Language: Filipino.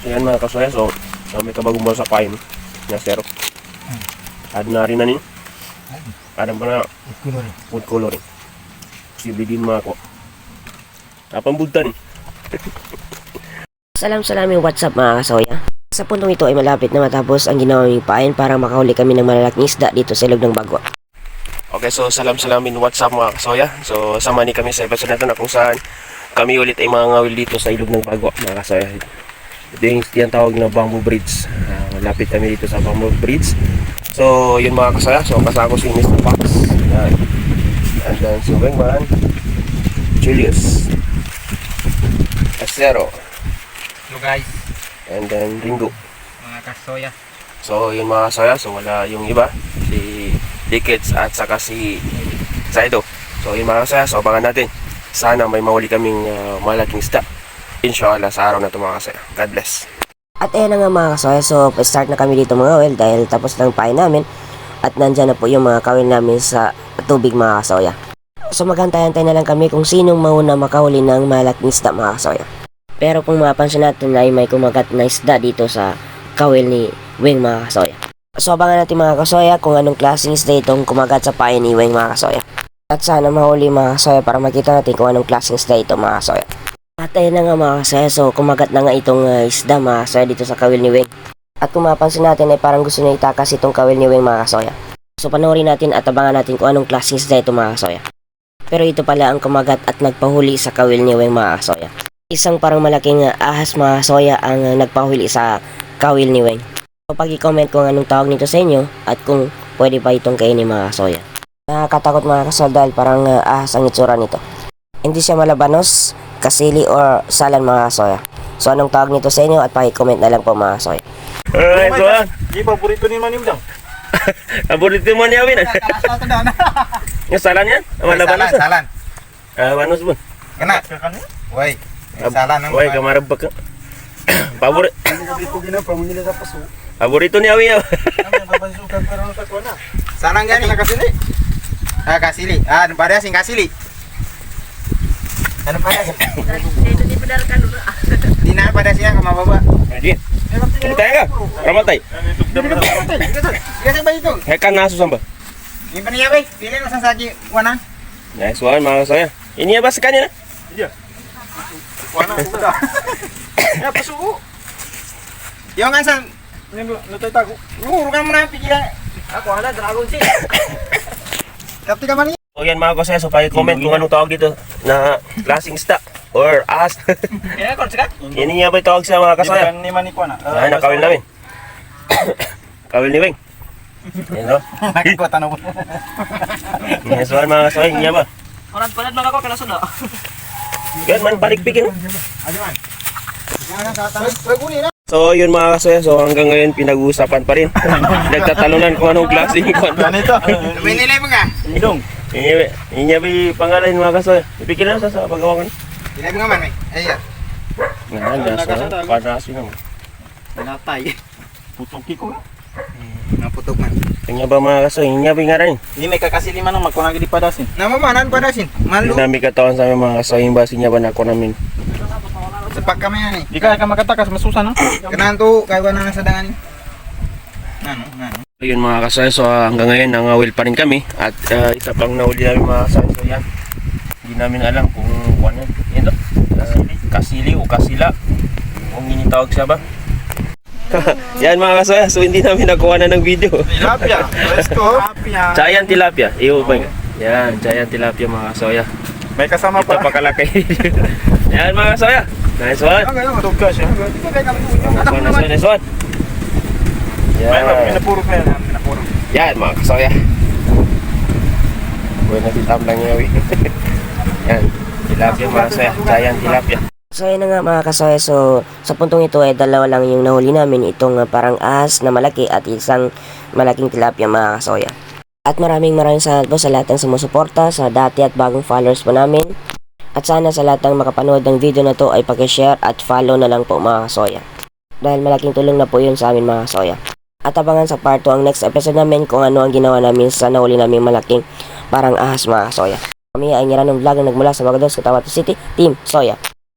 Ayan mga kasoya, so uh, may kabagong sa pain na zero. Add na rin na nin. Add pa na food coloring. Sibidin mo ako. Napambugtan. Salam salamin WhatsApp mga kasoya. Sa puntong ito ay malapit na matapos ang ginawang pain para makahuli kami ng malalaking isda dito sa ilog ng Bagwa. Okay, so salam salamin WhatsApp mga kasoya. So sama ni kami sa episode na ito na kung saan kami ulit ay mga ngawil dito sa ilog ng Bagwa mga kasoya. Ito yung yung tawag na bamboo bridge. Ah, malapit kami dito sa bamboo bridge. So yun mga kasoya. So kasama ko si Mr. Fox. Yan. And then si Wingman. Julius. Acero. Hello guys, And then Ringo. mga kasoya. So yun mga kasoya. So wala yung iba. Si Dickets at saka si Saido. So yun mga kasoya. So abangan natin. Sana may mahuli kaming ah, malaking isda. Inshallah sa araw na ito mga kasoya. God bless. At ayan na nga mga kasoya, so start na kami dito mga well dahil tapos na ang pain namin at nandyan na po yung mga kawin namin sa tubig mga kasoya. So maghantay-hantay na lang kami kung sinong mauna makahuli ng malaking isda mga kasoya. Pero kung mapansin natin ay may kumagat na isda dito sa kawil ni Wing mga kasoya. So abangan natin mga kasoya kung anong klaseng isda itong kumagat sa pain ni Wing mga kasoya. At sana mahuli mga kasoya para makita natin kung anong klaseng isda ito mga kasoya. At ayun na nga mga kasaya, so kumagat na nga itong uh, isda mga kasaya dito sa kawil ni Weng. At kung natin ay parang gusto niya itakas itong kawil ni Weng mga kasoya. So panoorin natin at abangan natin kung anong klaseng isda ito mga kasoya. Pero ito pala ang kumagat at nagpahuli sa kawil ni Weng mga kasoya. Isang parang malaking uh, ahas mga kasoya ang uh, nagpahuli sa kawil ni Weng. So pag-comment kung anong tawag nito sa inyo at kung pwede pa itong kainin mga kasoya. Nakakatakot mga kasoya dahil parang uh, ahas ang itsura nito. Hindi siya malabanos, kasili or salan mga kasoya. So anong tawag nito sa inyo at paki-comment na lang po mga kasoya. Alright, so ah. Di paborito ni Manim dang. Paborito mo niya, Win. Yung salan yan? Malabanos ah. Salan. Ah, banos mo. Kena. Woi. Salan ang. Uy, kamarab ka. Paborito. Paborito gina pamilya sa paso. Paborito ni Awi. ah. Babasukan pero sa kuana. Salang gani kasili. Ah kasili. Ah pada sing kasili. Ano pada? Di na pada siya ka mababa. Jadi, Kumitay ka. Ramatay. Kasi ba ito? Hekan naso samba. Yung pa niya ba? Pili na sa saki wana. Nice one, mga kasoya. Ini ba sa kanya na? Wana ko da. Ya paso. Yung nga sa Natay tago. Lurugan mo na pigilan. Ako ana dragon si. Kapti ka man O yan mga kasoya, so paki-comment kung anong tawag dito na klaseng isda or ahas. Kaya ko sika. Ini niya ba tawag sa mga kasoya? ni mani ko na. Ay, nakawil namin. Kawil ni Weng. Yan no? Nakikota na po. One mga kasoya, niya ba? Orang palat lang ako kana suno. Yan man, palikpikin. Ano man? Yan sa tanas. Paguli na. So yun mga kasoya, so hanggang ngayon pinag-uusapan pa rin. Nagtatalunan kung anong klaseng kwan. Ganito. Minilay mo nga. Idong. Inya bi pangalan mga kasoya. Ipikir na sa sa pagawa ko. Ilay mo nga man. Ay. Nga, nasa panasin naman. Natay. Putok ko. Naputok man. Kanya ba mga kasoy, inya bi nga rin. Hindi may kakasiliman ng magkunagi di padasin. Namamanan padasin. Malu. Dinami katawan sa mga kasoy, yung basi niya ba na ako namin. Sepak kami yan eh. Di kaya ka makatakas, masusan no? Kanahan to, kaya na nasa dangan. Nano, nano. So yun mga kasoy, so hanggang ngayon nangawil pa rin kami. At ah, isa pang nahuli namin mga kasoy, so yan. Hindi namin alam kung kung ano. Yan to. Ah, kasili o kasila. Kung initawag siya ba. yan mga kasoy, so hindi namin nakuha na ng video. Tilapia. Tilapia. Giant tilapia. Iyo ba? Yan, giant tilapia mga kasoya. May kasama Ito pa kalaki. yan mga kasoya. Nice one. Matog ka siya. Nice one, nice one, nice one. Yan. pinapuro pa yan. Pinapuro. Yan mga kasoya. Buwan na sitam lang yawi. yan. Tilapia mga kasoya. Giant tilapia. So ayun na nga mga kasoya, so sa puntong ito ay dalawa lang yung nahuli namin, itong uh, parang ahas na malaki at isang malaking tilapia mga kasoya. At maraming maraming salamat po sa lahat ng sumusuporta, sa dati at bagong followers po namin. At sana sa lahat ng makapanood ng video na to ay pag-share at follow na lang po mga kasoya. Dahil malaking tulong na po yun sa amin mga kasoya. At abangan sa part 2 ang next episode namin kung ano ang ginawa namin sa nahuli namin malaking parang ahas mga kasoya. Kami ay Ngiranong Vlog na nagmula sa Bagados, Cotabato City, Team Soya.